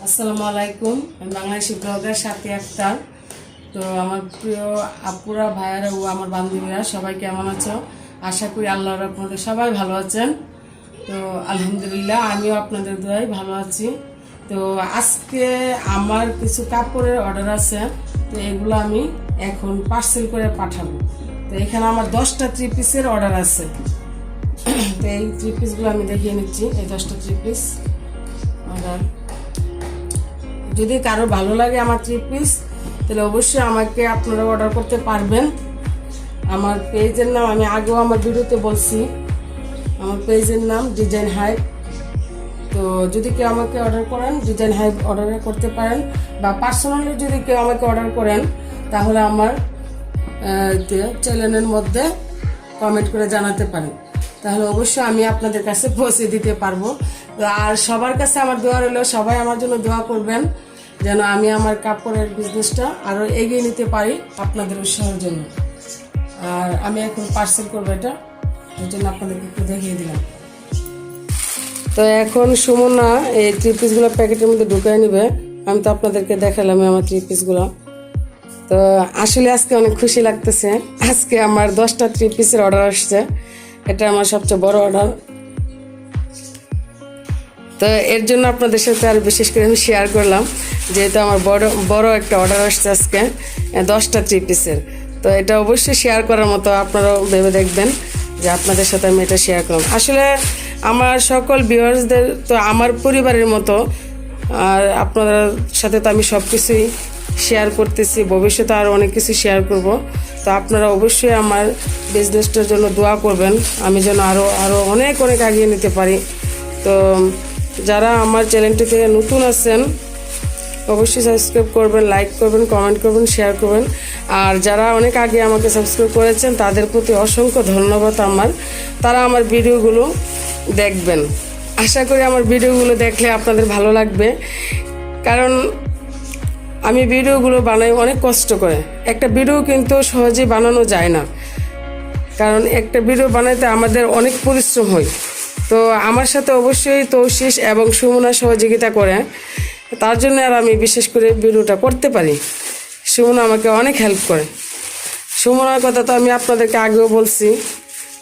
আসসালামু আলাইকুম। আমি বাংলাদেশি ব্লগার সাথে আক্তার। তো আমার প্রিয় আপুরা, ভাইয়ারা ও আমার বান্ধবীরা, সবাই কেমন আছো? আশা করি আল্লাহর আপনাদের সবাই ভালো আছেন। তো আলহামদুলিল্লাহ, আমিও আপনাদের দোয়াই ভালো আছি। তো আজকে আমার কিছু কাপড়ের অর্ডার আছে, তো এগুলো আমি এখন পার্সেল করে পাঠাবো। তো এখানে আমার দশটা থ্রি পিসের অর্ডার আছে। তো এই থ্রি পিসগুলো আমি দেখিয়ে নিচ্ছি, এই দশটা থ্রি পিস অর্ডার যদি কারও ভালো লাগে আমার থ্রি পিস তাহলে অবশ্যই আমাকে আপনারা অর্ডার করতে পারবেন। আমার পেজের নাম, আমি আগেও আমার ভিডিওতে বলছি, আমার পেজের নাম ডিজাইন হাইপ তো যদি কেউ আমাকে অর্ডার করেন ডিজাইন হাইপ অর্ডার করতে পারেন, বা পার্সোনালি যদি কেউ আমাকে অর্ডার করেন, তাহলে আমার চ্যানেলের মধ্যে কমেন্ট করে জানাতে পারেন। তাহলে অবশ্যই আমি আপনাদের কাছে পৌঁছে দিতে পারব। আর সবার কাছে আমার দোয়া রইল, সবাই আমার জন্য দোয়া করবেন, যেন আমি আমার কাপড়ের বিজনেসটা আরও এগিয়ে নিতে পারি আপনাদের উৎসাহের জন্য। আর আমি এখন পার্সেল করব এটা, এর জন্য আপনাদেরকে একটু দেখিয়ে দিলাম। তো এখন সুমনা এই থ্রি পিসগুলো প্যাকেটের মধ্যে ঢুকাই নেবে, আমি তো আপনাদেরকে দেখালাম আমার থ্রি পিসগুলো তো আসলে আজকে অনেক খুশি লাগতেছে, আজকে আমার দশটা থ্রি পিসের অর্ডার আসছে। এটা আমার সবচেয়ে বড় অর্ডার তো এর জন্য আপনাদের সাথে আর বিশেষ করে আমি শেয়ার করলাম, যেহেতু আমার বড় বড় একটা অর্ডার আসছে আজকে দশটা থ্রি পিসের তো এটা অবশ্যই শেয়ার করার মতো আপনারাও ভেবে দেখবেন যে আপনাদের সাথে আমি এটা শেয়ার করলাম। আসলে আমার সকল ভিউয়ার্সদের তো আমার পরিবারের মতো, আর আপনাদের সাথে তো আমি সব কিছুই শেয়ার করতেছি, ভবিষ্যতে আরও অনেক কিছু শেয়ার করব। তো আপনারা অবশ্যই আমার বিজনেসটার জন্য দোয়া করবেন। আমি যেন আরও আরও অনেক অনেক এগিয়ে নিতে পারি। তো, যারা আমার চ্যানেলটিতে নতুন আছেন, অবশ্যই সাবস্ক্রাইব করবেন লাইক করবেন কমেন্ট করবেন শেয়ার করবেন। আর যারা অনেক আগে আমাকে সাবস্ক্রাইব করেছেন, তাদের প্রতি অসংখ্য ধন্যবাদ আমার। তারা আমার ভিডিওগুলো দেখবেন। আশা করি আমার ভিডিওগুলো দেখলে আপনাদের ভালো লাগবে। কারণ আমি ভিডিওগুলো বানাই অনেক কষ্ট করে। একটা ভিডিও কিন্তু সহজে বানানো যায় না। কারণ একটা ভিডিও বানাইতে আমাদের অনেক পরিশ্রম হয়। তো আমার সাথে অবশ্যই তৌশিস এবং সুমনা সহযোগিতা করে। তার জন্য আর আমি বিশেষ করে ভিডিওটা করতে পারি। সুমনা আমাকে অনেক হেল্প করে। সুমনার কথা তো আমি আপনাদেরকে আগেও বলছি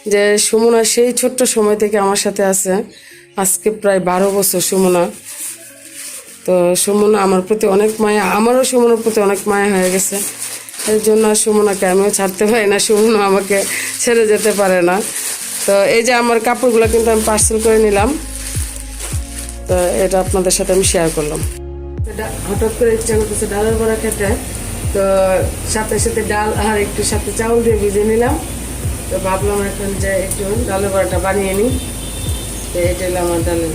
যে সুমনা সেই ছোট্ট সময় থেকে আমার সাথে আছে। আজকে প্রায় বারো বছর সুমনা। তো সুমনা আমার প্রতি অনেক মায়া, আমারও সুমনার প্রতি অনেক মায়া হয়ে গেছে। এর জন্য সুমনাকে আমিও ছাড়তে পারি না, সুমনা আমাকে ছেড়ে যেতে পারে না। তো এই যে আমার কাপড়গুলো কিন্তু আমি পার্সেল করে নিলাম। তো এটা আপনাদের সাথে আমি শেয়ার করলাম। হঠাৎ করে ইচ্ছা করতেছে ডালের বড়া খেতে। তো সাথে সাথে ডাল আর একটু সাথে চাউল দিয়ে ভিজে নিলাম। তো ভাবলাম এখন যে একটু ডালের বড়াটা বানিয়ে নিই। তো এটা হলো আমার ডালের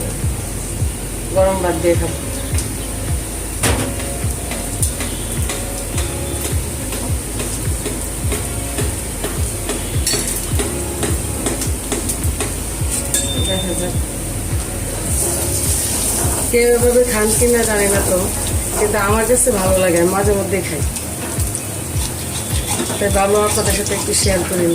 গরম ভাত দিয়ে খাব। দেখা কেউ এভাবে খান কিনা জানে না তো, কিন্তু আমার কাছে ভালো লাগে মাঝে মধ্যে খাই। তাই ভাবলাম আপনাদের সাথে একটু শেয়ার করি।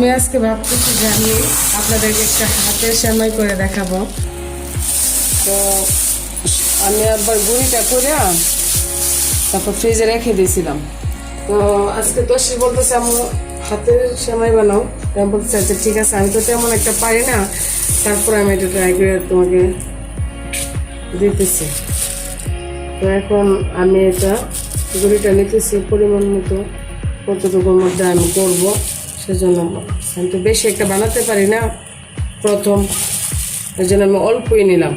আমি আজকে ভাবতেছি যে আমি আপনাদেরকে একটা হাতের সেমাই করে দেখাবো। তো আমি একবার গুঁড়িটা করে তারপর ফ্রিজে রেখে দিয়েছিলাম। তো আজকে দোষী বলতেছে আমি হাতের সেমাই বানাও। তো আমি বলতে চাইছি ঠিক আছে। আমি তো তেমন একটা পারি না। তারপর আমি এটা ট্রাই করে তোমাকে দিতেছি। তো এখন আমি এটা গুঁড়িটা নিতেছি পরিমাণ মতো, কতটুকুর মধ্যে আমি করব। সেজন্য আমি তো বেশি একটা বানাতে পারি না প্রথম। ওই জন্য আমি অল্পই নিলাম।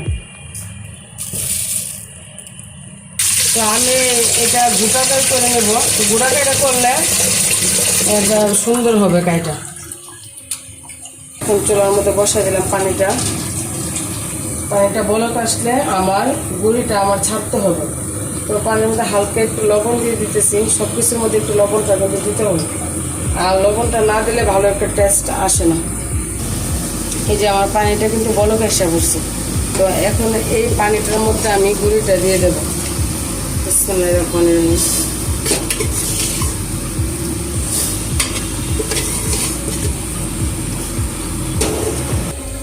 তো আমি এটা গোটাকাই করে নেব। তো গোটাকাইটা করলে এটা সুন্দর হবে কাইটা। চুলার মধ্যে বসাই দিলাম পানিটা। পানিটা বলক আসলে আমার গুঁড়িটা আমার ছাড়তে হবে। তো পানির মধ্যে হালকা একটু লবণ দিয়ে দিতেছি। সব কিছুর মধ্যে একটু লবণটা কিন্তু দিতে হবে। আর লবণটা না দিলে ভালো একটা টেস্ট আসে না। এই যে আমার পানিটা কিন্তু বলক এসে পড়ছে। তো এখন এই পানিটার মধ্যে আমি গুঁড়িটা দিয়ে দেবো। রহমানির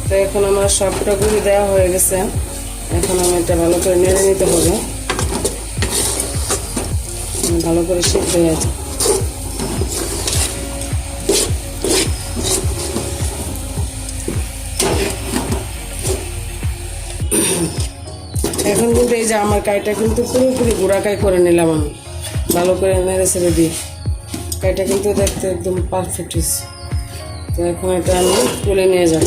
তো এখন আমার সবটা গুঁড়ি দেওয়া হয়ে গেছে। এখন আমি এটা ভালো করে নেড়ে নিতে হবে। ভালো করে সিদ্ধ হয়ে যায় এখন কিন্তু এই যে আমার কাইটা কিন্তু পুরোপুরি গুঁড়াকাই করে নিলাম আমি। ভালো করে নেড়ে ছেড়ে দিই। কাইটা কিন্তু দেখতে একদম পারফেক্ট হয়েছে তো এখন এটা আমি তুলে নিয়ে যাব।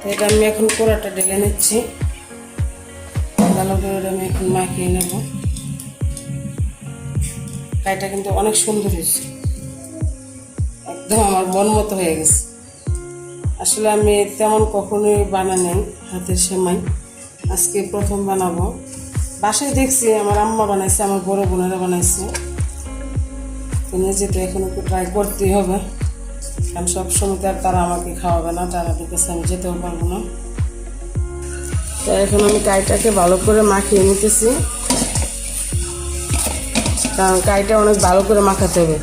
তো এটা আমি এখন পোড়াটা ঢেলে নিচ্ছি। ভালো করে এটা আমি এখন মাখিয়ে নেব। কাইটা কিন্তু অনেক সুন্দর হয়েছে। একদম আমার মন মতো হয়ে গেছে। আসলে আমি তেমন কখনোই বানাই হাতের সেমাই। আজকে প্রথম বানাবো। বাসায় দেখছি আমার আম্মা বানাইছে, আমার বড় বোনেরা বানাইছে। তো নিজে তো এখন একটু ট্রাই করতেই হবে। কারণ সবসময় তো আর তারা আমাকে খাওয়াবে না তারাদের কাছে আমি যেতেও পারব না। তো এখন আমি কাইটাকে ভালো করে মাখিয়ে নিতেছি। কারণ কাইটা অনেক ভালো করে মাখাতে হবে।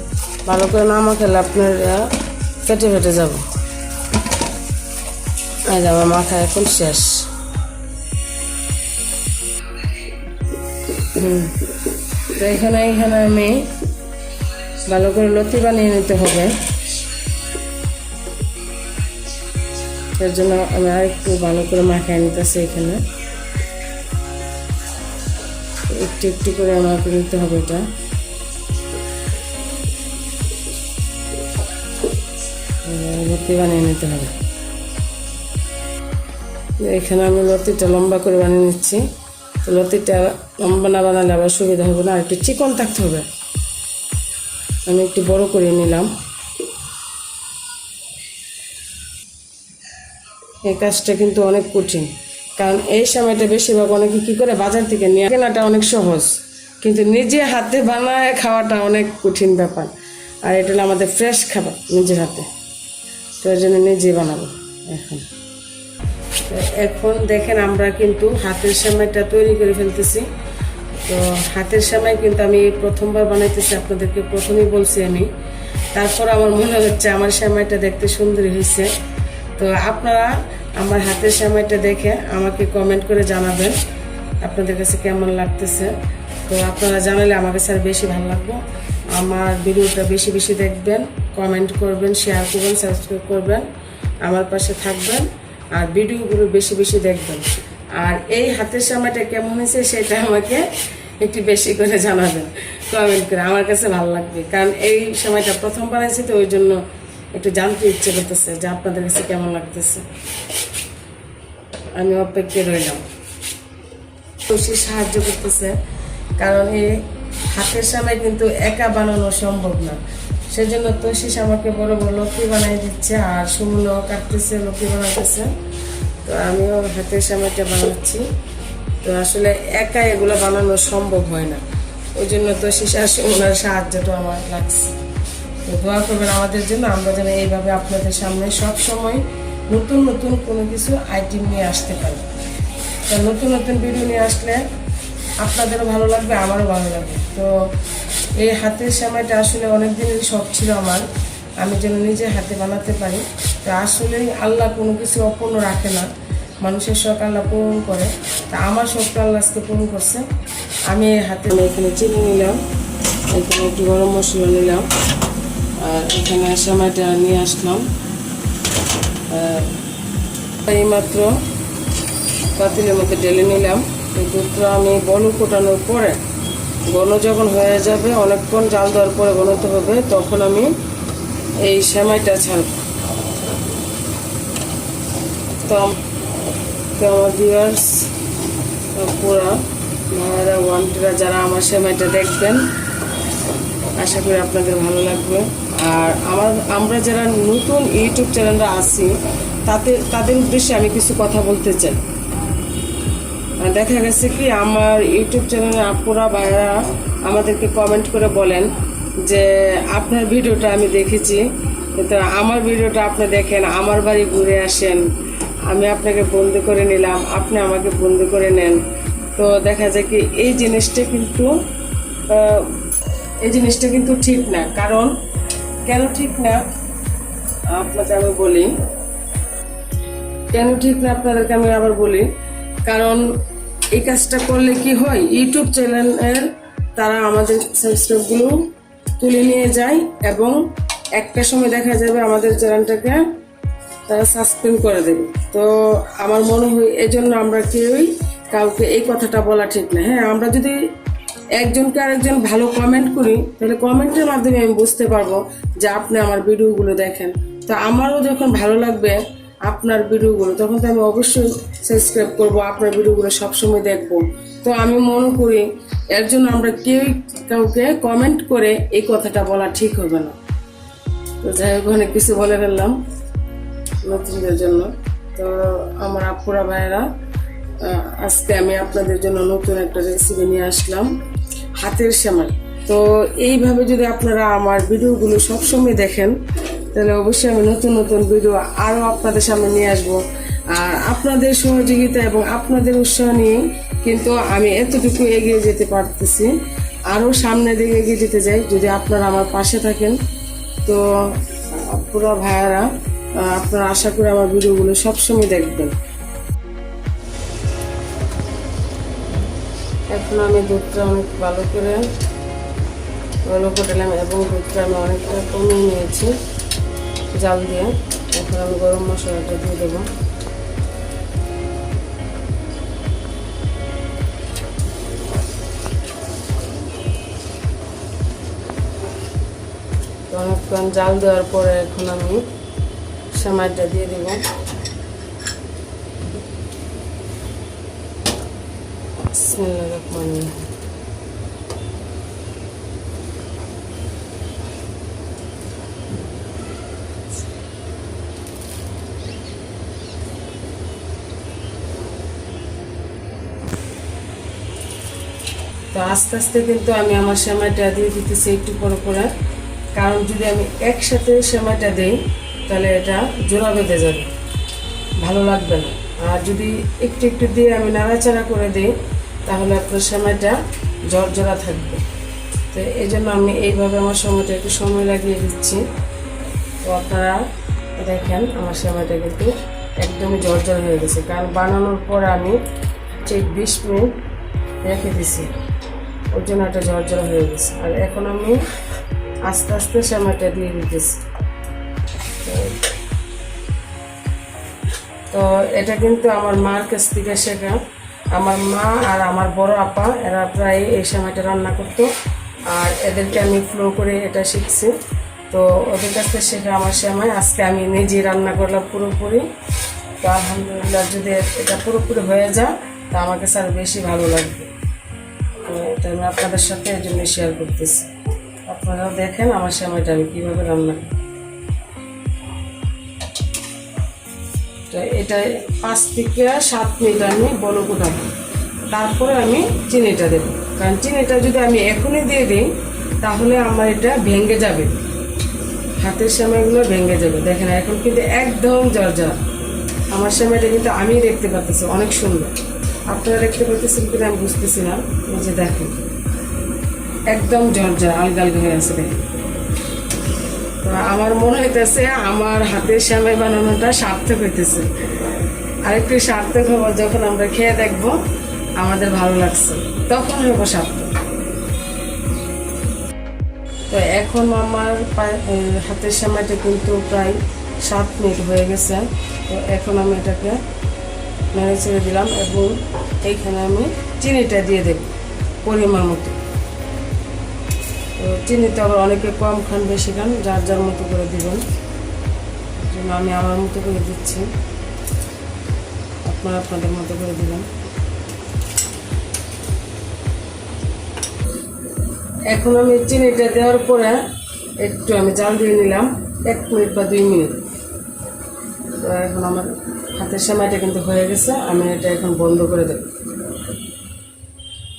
ভালো করে না মাখালে আপনার ফেটে ফেটে যাবে। আজ আমার মাথা এখন শেষ তো এখানে এখানে আমি ভালো করে লতি বানিয়ে নিতে হবে এর জন্য আমি আর একটু ভালো করে মাখিয়ে নিতেছি এখানে একটু একটু করে আমাকে নিতে হবে এটা লতি বানিয়ে নিতে হবে এখানে আমি লতিটা লম্বা করে বানিয়ে নিচ্ছি। তো লতিটা লম্বা না বানালে আবার সুবিধা হবে না। আর একটু চিকন থাকতে হবে। আমি একটু বড় করে নিলাম। এই কাজটা কিন্তু অনেক কঠিন। কারণ এই সময়টা বেশিরভাগ অনেকে কী করে বাজার থেকে নিয়ে কেনাটা অনেক সহজ। কিন্তু নিজে হাতে বানায় খাওয়াটা অনেক কঠিন ব্যাপার। আর এটা হলো আমাদের ফ্রেশ খাবার নিজের হাতে। তো জন্য নিজে বানাবো এখন। এখন দেখেন আমরা কিন্তু হাতের সেমাইটা তৈরি করে ফেলতেছি। তো হাতের সেমাই কিন্তু আমি প্রথমবার বানাইতেছি, আপনাদেরকে প্রথমেই বলছি আমি। তারপর আমার মনে হচ্ছে আমার সেমাইটা দেখতে সুন্দরী হয়েছে। তো আপনারা আমার হাতের সেমাইটা দেখে আমাকে কমেন্ট করে জানাবেন, আপনাদের কাছে কেমন লাগতেছে। তো আপনারা জানালে আমার কাছে আর বেশি ভালো লাগবে। আমার ভিডিওটা বেশি বেশি দেখবেন কমেন্ট করবেন শেয়ার করবেন সাবস্ক্রাইব করবেন, আমার পাশে থাকবেন। আর ভিডিওগুলো বেশি বেশি দেখবেন। আর এই হাতের সময়টা কেমন হয়েছে সেটা আমাকে একটু বেশি করে জানাবেন কমেন্ট করে। আমার কাছে ভালো লাগবে। কারণ এই সময়টা প্রথম বানাইছি তো ওই জন্য একটু জানতে ইচ্ছে করতেছে যে আপনাদের কাছে কেমন লাগতেছে। আমি অপেক্ষায় রইলাম। খুশি সাহায্য করতেছে। কারণ এই হাতের সময় কিন্তু একা বানানো সম্ভব না। সেজন্য তশিস আমাকে বড় বড় লক্ষ্মী বানাই দিচ্ছে আর সুমনও কাটতেছে, লক্ষ্মী বানাতেছে। তো আমিও হাতের সময়টা বানাচ্ছি। তো আসলে একা এগুলো বানানো সম্ভব হয় না। ওই জন্য তশিস আর সুমনের সাহায্যটা আমার লাগছে। তো দোয়া করবেন আমাদের জন্য, আমরা যেন এইভাবে আপনাদের সামনে সব সময় নতুন নতুন কোনো কিছু আইটেম নিয়ে আসতে পারি। তো নতুন নতুন ভিডিও নিয়ে আসলে আপনাদেরও ভালো লাগবে, আমারও ভালো লাগবে। তো এই হাতের সময়টা আসলে অনেক দিনেরই শখ ছিল আমার। আমি যেন নিজে হাতে বানাতে পারি। তো আসলে আল্লাহ কোনো কিছু অপূর্ণ রাখে না। মানুষের শখ আল্লাহ পূরণ করে। তা আমার শখটা আল্লাহ আজকে পূরণ করছে। আমি এই হাতে এখানে চিনি নিলাম। এখানে একটু গরম মশলা নিলাম। আর এখানে সময়টা নিয়ে আসলাম। আর এইমাত্র পাতিলের মধ্যে ঢেলে নিলাম। এই দুধটা আমি বলু ফোটানোর পরে ঘন যখন হয়ে যাবে, অনেকক্ষণ জাল দেওয়ার পরে ঘনতে হবে, তখন আমি এই সেমাইটা ছাড়ব। তো আমার ভিউয়ার্স পুরা মায়েরা ওয়ানটিরা যারা আমার সেমাইটা দেখবেন, আশা করি আপনাদের ভালো লাগবে। আর আমার, আমরা যারা নতুন ইউটিউব চ্যানেলরা আছি তাতে তাদের উদ্দেশ্যে আমি কিছু কথা বলতে চাই। দেখা গেছে কি, আমার ইউটিউব চ্যানেলে আপুরা ভাইরা আমাদেরকে কমেন্ট করে বলেন যে, আপনার ভিডিওটা আমি দেখেছি। তো আমার ভিডিওটা আপনি দেখেন, আমার বাড়ি ঘুরে আসেন। আমি আপনাকে বন্দি করে নিলাম, আপনি আমাকে বন্দি করে নেন। তো দেখা যায় কি, এই জিনিসটা কিন্তু এই জিনিসটা কিন্তু ঠিক না। কারণ, কেন ঠিক না? আপনাকে আমি বলি। কেন ঠিক না আপনাদেরকে আমি আবার বলি? কারণ এই কাজটা করলে কি হয়? ইউটিউব চ্যানেলের তারা আমাদের সাবস্ক্রাইবগুলো তুলে নিয়ে যায় এবং একটা সময় দেখা যাবে আমাদের চ্যানেলটাকে তারা সাসপেন্ড করে দেবে। তো আমার মনে হয় এজন্য আমরা কেউই কাউকে এই কথাটা বলা ঠিক না। হ্যাঁ আমরা যদি একজনকে আরেকজন ভালো কমেন্ট করি, তাহলে কমেন্টের মাধ্যমে আমি বুঝতে পারব যে আপনি আমার ভিডিওগুলো দেখেন। তো আমারও যখন ভালো লাগবে আপনার ভিডিওগুলো, তখন তো আমি অবশ্যই সাবস্ক্রাইব করব, আপনার ভিডিওগুলো সবসময় দেখব। তো আমি মনে করি, এর জন্য আমরা কেউই কাউকে কমেন্ট করে এই কথাটা বলা ঠিক হবে না। তো যাই হোক, অনেক কিছু বলে ফেললাম নতুনদের জন্য। তো আমার আপুরা ভাইয়েরা আজকে আমি আপনাদের জন্য নতুন একটা রেসিপি নিয়ে আসলাম, হাতের সেমাই তো এইভাবে যদি আপনারা আমার ভিডিওগুলো সবসময় দেখেন তাহলে অবশ্যই আমি নতুন নতুন ভিডিও আরও আপনাদের সামনে নিয়ে আসব। আর আপনাদের সহযোগিতা এবং আপনাদের উৎসাহ নিয়ে কিন্তু আমি এতটুকু এগিয়ে যেতে পারতেছি। আরও সামনের দিকে এগিয়ে যেতে চাই, যদি আপনারা আমার পাশে থাকেন। তো, পুরো ভাইয়ারা, আপনারা আশা করি আমার ভিডিওগুলো সবসময় দেখবেন। এখন আমি দুধটা অনেক ভালো করে, ভালো করলাম এবং দুধটা আমি অনেকটা কমিয়ে নিয়েছি। জাল দিয়ে এখন আমি গরম মশলাটা দিয়ে দেবো। অনেকক্ষণ জাল দেওয়ার পরে এখন আমি সেমাইটা দিয়ে দেব। বিসমিল্লাহির রহমানির তো আস্তে আস্তে কিন্তু আমি আমার সেমাইটা দিয়ে দিতেছি একটু পরে পরে। কারণ যদি আমি একসাথে সেমাইটা দিই, তাহলে এটা জোড়া বেঁধে যাবে। ভালো লাগবে না। আর যদি একটু একটু দিয়ে আমি নাড়াচাড়া করে দিই, তাহলে আপনার সেমাইটা জর্জরা থাকবে। তো এই জন্য আমি এইভাবে আমার সময়টা একটু সময় লাগিয়ে দিচ্ছি। তো আপনারা দেখেন, আমার সেমাইটা কিন্তু একদমই জর্জর হয়ে গেছে। কারণ বানানোর পর আমি ঠিক বিশ মিনিট রেখে দিছি। ওর জন্য একটা ঝরঝরা হয়ে গেছে। আর এখন আমি আস্তে আস্তে সেমাইটা দিয়ে দিতেছি তো- এটা কিন্তু আমার মার কাছ থেকে শেখা। আমার মা আর আমার বড় আপা, এরা প্রায় এই সময়টা রান্না করতো। আর এদেরকে আমি ফ্লো করে এটা শিখছি। তো ওদের কাছ থেকে শেখা আমার সেমাই। আজকে আমি নিজেই রান্না করলাম পুরোপুরি। তো আলহামদুলিল্লাহ যদি এটা পুরোপুরি হয়ে যায়, তা আমার কাছে আরও বেশি ভালো লাগবে। তো আমি আপনাদের সাথে এই জন্য শেয়ার করতেছি। আপনারাও দেখেন আমার সময়টা আমি কীভাবে রান্না করি। তো এটা পাঁচ থেকে সাত মিনিট আমি বলো কুটাবো তারপরে আমি চিনিটা দেবো। কারণ চিনিটা যদি আমি এখনই দিয়ে দিই, তাহলে আমার এটা ভেঙে যাবে। হাতের সময়গুলো ভেঙে যাবে। দেখেন, এখন কিন্তু একদম জর্জর আমার সময়টা কিন্তু আমি দেখতে পাচ্ছি অনেক সুন্দর। আপনারা দেখতে পাচ্ছেন কিনা আমি বুঝতেছি না। যে দেখেন। একদম জর্জর আলগা আলগা হয়ে আছে তো আমার মনে হইতেছে আমার হাতের সেমাই বানানোটা সার্থক হইতেছে। আরেকটু সার্থক হব যখন আমরা খেয়ে দেখব, আমাদের ভালো লাগছে। তখন হব সার্থক। তো এখন আমার হাতের সেমাইটা কিন্তু প্রায় সাত মিনিট হয়ে গেছে। তো এখন আমি এটাকে নেড়ে ছেড়ে দিলাম এবং এইখানে আমি চিনিটা দিয়ে দেব পরিমাণ মতো। তো চিনিটা আবার অনেকে কম খান, বেশি খান, যার যার মতো করে দিবেন। জন্য আমি আমার মতো করে দিচ্ছি। আপনারা আপনাদের মতো করে দিবেন। এখন আমি চিনিটা দেওয়ার পরে একটু আমি জাল দিয়ে নিলাম, এক মিনিট বা দুই মিনিট। এখন আমার হাতের সেমাইটা কিন্তু হয়ে গেছে। আমি এটা এখন বন্ধ করে দেব।